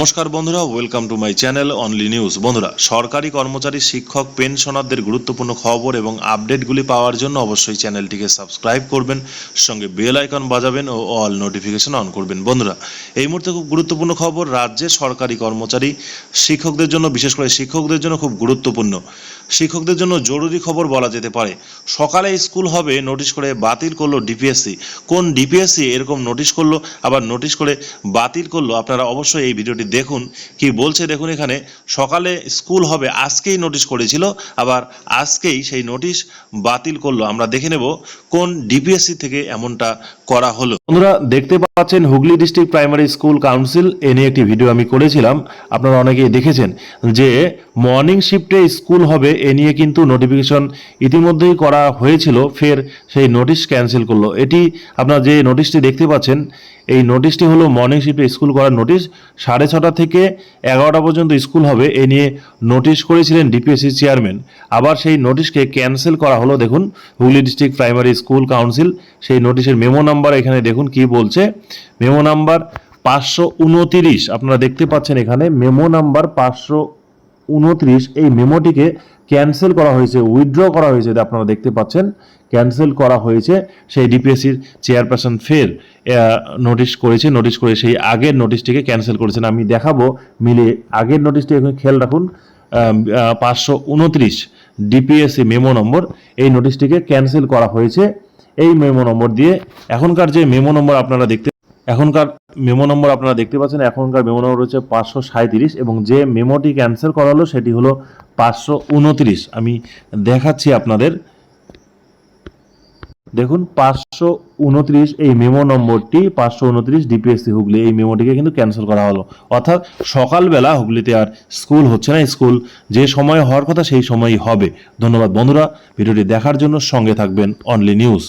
নমস্কার বন্ধুরা welcome to my channel only news বন্ধুরা, সরকারি কর্মচারী, শিক্ষক, পেনশনারদের গুরুত্বপূর্ণ খবর এবং আপডেটগুলি পাওয়ার জন্য অবশ্যই চ্যানেলটিকে সাবস্ক্রাইব করবেন, সঙ্গে বেল আইকন বাজাবেন ও অল নোটিফিকেশন অন করবেন। বন্ধুরা, এই মুহূর্তে খুব গুরুত্বপূর্ণ খবর, রাজ্যে সরকারি কর্মচারী, শিক্ষকদের জন্য, বিশেষ করে শিক্ষকদের জন্য খুব গুরুত্বপূর্ণ। শিক্ষকদের জন্য জরুরি খবর বলা যেতে পারে। সকালে স্কুল হবে নোটিশ করে বাতিল করল ডিপিএসসি কোন ডিপিএসসি এরকম নোটিশ করল, আবার নোটিশ করে বাতিল করল, আপনারা অবশ্যই এই ভিডিওটি দেখুন কি বলছে, দেখুন এখানে, সকালে স্কুল হবে, আজকেই নোটিশ করেছিল, আবার আজকেই সেই নোটিশ বাতিল করল। আমরা দেখে নেব কোন ডিপিএসসি থেকে এমনটা করা হলো। বন্ধুরা, দেখতে পাচ্ছেন Hooghly district primary school council, এ নিয়ে একটি ভিডিও আমি করেছিলাম। আপনারা অনেকেই দেখেছেন যে মর্নিং শিফটে স্কুল হবে, এ নিয়ে কিন্তু নোটিফিকেশন ইতিমধ্যেই করা হয়েছিল। ফের সেই নোটিশ ক্যান্সেল করল। এটি আপনারা যে নোটিশটি দেখতে পাচ্ছেন, এই নোটিশটি হলো মর্নিং শিফটে স্কুল করার নোটিশ সাড়ে থেকে এগারোটা পর্যন্ত স্কুল হবে, এ নিয়ে নোটিশ করেছিলেন ডিপিএসসি চেয়ারম্যান। আবার সেই নোটিশকে ক্যান্সেল করা হলো, দেখুন, Hooghly district primary school council, সেই নোটিশের মেমো নাম্বার এখানে দেখুন কি বলছে। মেমো নাম্বার পাঁচশো উনতিরিশ, আপনারা দেখতে পাচ্ছেন এখানে, মেমো নাম্বার পাঁচশো উনত্রিশ, এই মেমোটিকে ক্যান্সেল করা হয়েছে উইথড্র করা হয়েছে আপনারা দেখতে পাচ্ছেন। ক্যান্সেল করা হয়েছে, সেই ডিপিএসসির চেয়ারপারসন ফের নোটিশ করেছে নোটিশ করে সেই আগের নোটিশটিকে ক্যান্সেল করেছেন। আমি দেখাবো মিলে আগের নোটিশটি এখানে খেয়াল রাখুন পাঁচশো উনত্রিশ ডিপিএসসি মেমো নম্বর এই নোটিশটিকে ক্যান্সেল করা হয়েছে। এই মেমো নম্বর দিয়ে এখনকার যে মেমো নম্বর আপনারা দেখতে এখনকার মেমো নম্বর আপনারা দেখতে পাচ্ছেন, এখনকার মেমো নম্বর হচ্ছে পাঁচশো সাঁত্রিশ এবং যে মেমোটি ক্যান্সেল করা হলো সেটি হলো পাঁচশো উনত্রিশ। আমি দেখাচ্ছি আপনাদের দেখুন, পাঁচশো উনত্রিশ এই মেমো নম্বরটি, পাঁচশো উনত্রিশ ডিপিএসসি হুগলি, এই মেমোটিকে কিন্তু ক্যান্সেল করা হলো। অর্থাৎ সকালবেলা হুগলিতে আর স্কুল হচ্ছে না স্কুল, যে সময় হওয়ার কথা সেই সময়ই হবে। ধন্যবাদ বন্ধুরা, ভিডিওটি দেখার জন্য সঙ্গে থাকবেন অনলি নিউজ